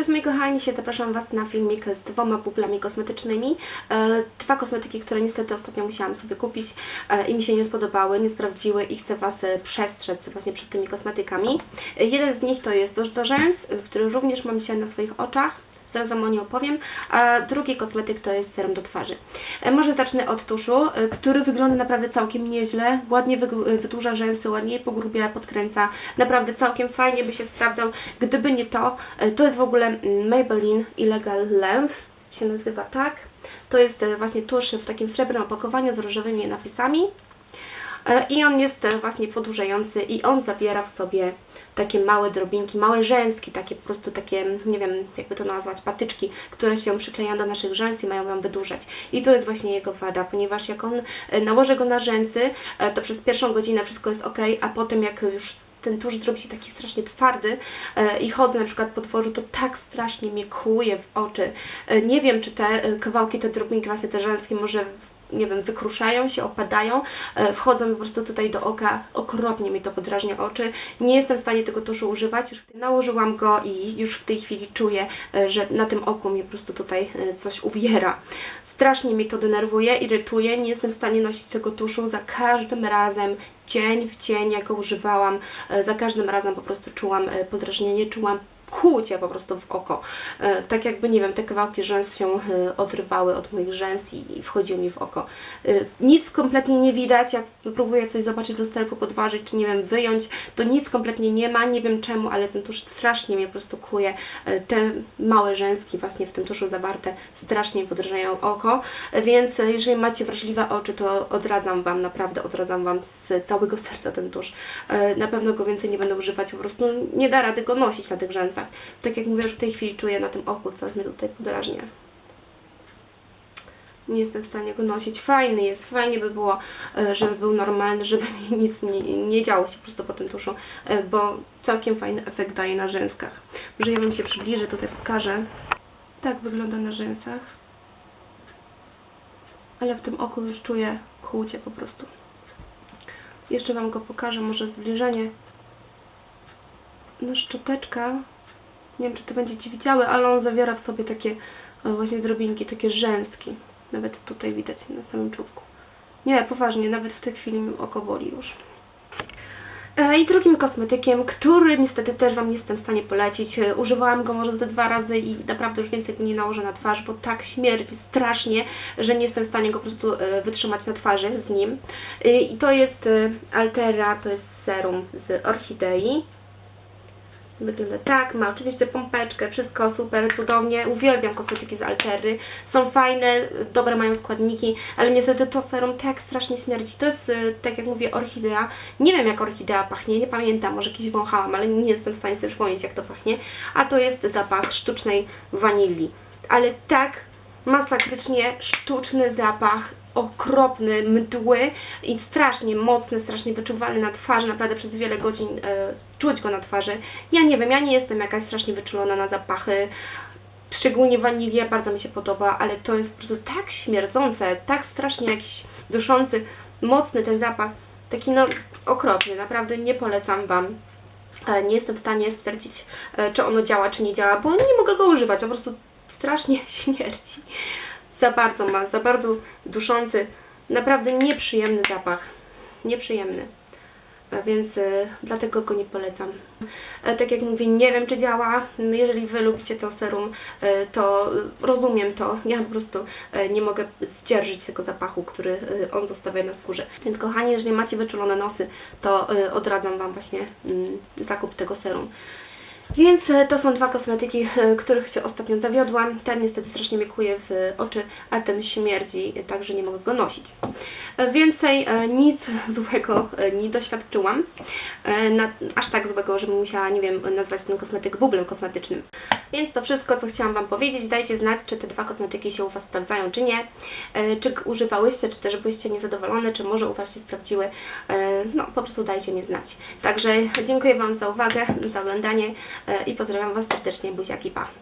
Cześć moi kochani, się zapraszam Was na filmik z dwoma bublami kosmetycznymi. E, Dwa kosmetyki, które niestety ostatnio musiałam sobie kupić e, i mi się nie spodobały, nie sprawdziły i chcę Was e, przestrzec właśnie przed tymi kosmetykami. Jeden z nich to jest tusz do rzęs, e, który również mam dzisiaj na swoich oczach. Zaraz Wam o nim opowiem. A drugi kosmetyk to jest serum do twarzy. E, Może zacznę od tuszu, e, który wygląda naprawdę całkiem nieźle. Ładnie e, wydłuża rzęsy, ładnie je pogrubia, podkręca. Naprawdę całkiem fajnie by się sprawdzał. Gdyby nie to, to jest w ogóle Maybelline Illegal Length, się nazywa tak. To jest właśnie tusz w takim srebrnym opakowaniu z różowymi napisami. E, I on jest e, właśnie podłużający i on zawiera w sobie takie małe drobinki, małe rzęski, takie po prostu takie, nie wiem jakby to nazwać, patyczki, które się przyklejają do naszych rzęs i mają nam wydłużać. I to jest właśnie jego wada, ponieważ jak on e, nałoży go na rzęsy, to przez pierwszą godzinę wszystko jest ok, a potem jak już ten tusz zrobi się taki strasznie twardy i chodzę na przykład po dworzu, to tak strasznie mnie kłuje w oczy. Nie wiem, czy te kawałki, te drobinki, właśnie te rzęskie może nie wiem, wykruszają się, opadają, e, wchodzą mi po prostu tutaj do oka, okropnie mi to podrażnia oczy. Nie jestem w stanie tego tuszu używać, już nałożyłam go i już w tej chwili czuję, e, że na tym oku mnie po prostu tutaj e, coś uwiera. Strasznie mi to denerwuje, irytuje, nie jestem w stanie nosić tego tuszu za każdym razem, dzień w dzień, jak go używałam, za każdym razem po prostu czułam podrażnienie, czułam kłucie po prostu w oko. E, Tak jakby, nie wiem, te kawałki rzęs się e, odrywały od moich rzęs i wchodziły mi w oko. E, Nic kompletnie nie widać, jak próbuję coś zobaczyć w lusterku, podważyć, czy nie wiem, wyjąć, to nic kompletnie nie ma, nie wiem czemu, ale ten tusz strasznie mnie po prostu kłuje. Te małe rzęski właśnie w tym tuszu zawarte strasznie podrażniają oko, więc jeżeli macie wrażliwe oczy, to odradzam Wam, naprawdę odradzam Wam z całego serca ten tusz. Na pewno go więcej nie będę używać, po prostu nie da rady go nosić na tych rzęsach. Tak jak mówię, w tej chwili czuję na tym oku, co mnie tutaj podrażnia. Nie jestem w stanie go nosić. Fajny jest, fajnie by było, e, żeby był normalny, żeby nic nie, nie działo się po prostu po tym tuszu, e, bo całkiem fajny efekt daje na rzęskach. Może ja Wam się przybliżę, tutaj pokażę. Tak wygląda na rzęsach. Ale w tym oku już czuję kłucie po prostu. Jeszcze Wam go pokażę, może zbliżenie. No szczoteczka, nie wiem czy to będziecie widziały, ale on zawiera w sobie takie e, właśnie drobinki, takie rzęski. Nawet tutaj widać na samym czubku. Nie, poważnie, nawet w tej chwili mi oko boli już. E, I drugim kosmetykiem, który niestety też Wam nie jestem w stanie polecić. E, Używałam go może ze dwa razy i naprawdę już więcej nie nałożę na twarz, bo tak śmierdzi strasznie, że nie jestem w stanie go po prostu wytrzymać na twarzy z nim. I to jest Altera, to jest serum z orchidei. Wygląda tak, ma oczywiście pompeczkę, wszystko super, cudownie. Uwielbiam kosmetyki z Altery. Są fajne, dobre mają składniki, ale niestety to serum tak strasznie śmierdzi. To jest, y, tak jak mówię, orchidea. Nie wiem jak orchidea pachnie, nie pamiętam, może kiedyś wąchałam, ale nie jestem w stanie sobie przypomnieć jak to pachnie. A to jest zapach sztucznej wanilii. Ale tak masakrycznie sztuczny zapach, okropny, mdły i strasznie mocny, strasznie wyczuwalny na twarzy, naprawdę przez wiele godzin e, czuć go na twarzy. Ja nie wiem, ja nie jestem jakaś strasznie wyczulona na zapachy, szczególnie wanilia bardzo mi się podoba, ale to jest po prostu tak śmierdzące, tak strasznie jakiś duszący, mocny ten zapach, taki no okropny, naprawdę nie polecam Wam. E, Nie jestem w stanie stwierdzić, e, czy ono działa, czy nie działa, bo nie mogę go używać, po prostu strasznie śmierci. Za bardzo ma, za bardzo duszący, naprawdę nieprzyjemny zapach. Nieprzyjemny. Więc e, dlatego go nie polecam. E, tak jak mówię, nie wiem czy działa. Jeżeli Wy lubicie to serum, e, to rozumiem to. Ja po prostu e, nie mogę zdzierżyć tego zapachu, który e, on zostawia na skórze. Więc kochani, jeżeli macie wyczulone nosy, to e, odradzam Wam właśnie mm, zakup tego serum. Więc e, to są dwa kosmetyki, e, których się ostatnio zawiodłam. Ten niestety strasznie mnie kłuje w oczy, a ten śmierdzi, e, także nie mogę go nosić. Więcej nic złego nie doświadczyłam. Aż tak złego, żebym musiała, nie wiem, nazwać ten kosmetyk bublem kosmetycznym. Więc to wszystko, co chciałam Wam powiedzieć. Dajcie znać, czy te dwa kosmetyki się u Was sprawdzają, czy nie. E, Czy używałyście, czy też byliście niezadowolone, czy może u Was się sprawdziły. E, No, po prostu dajcie mi znać. Także dziękuję Wam za uwagę, za oglądanie e, i pozdrawiam Was serdecznie. Buziaki, pa!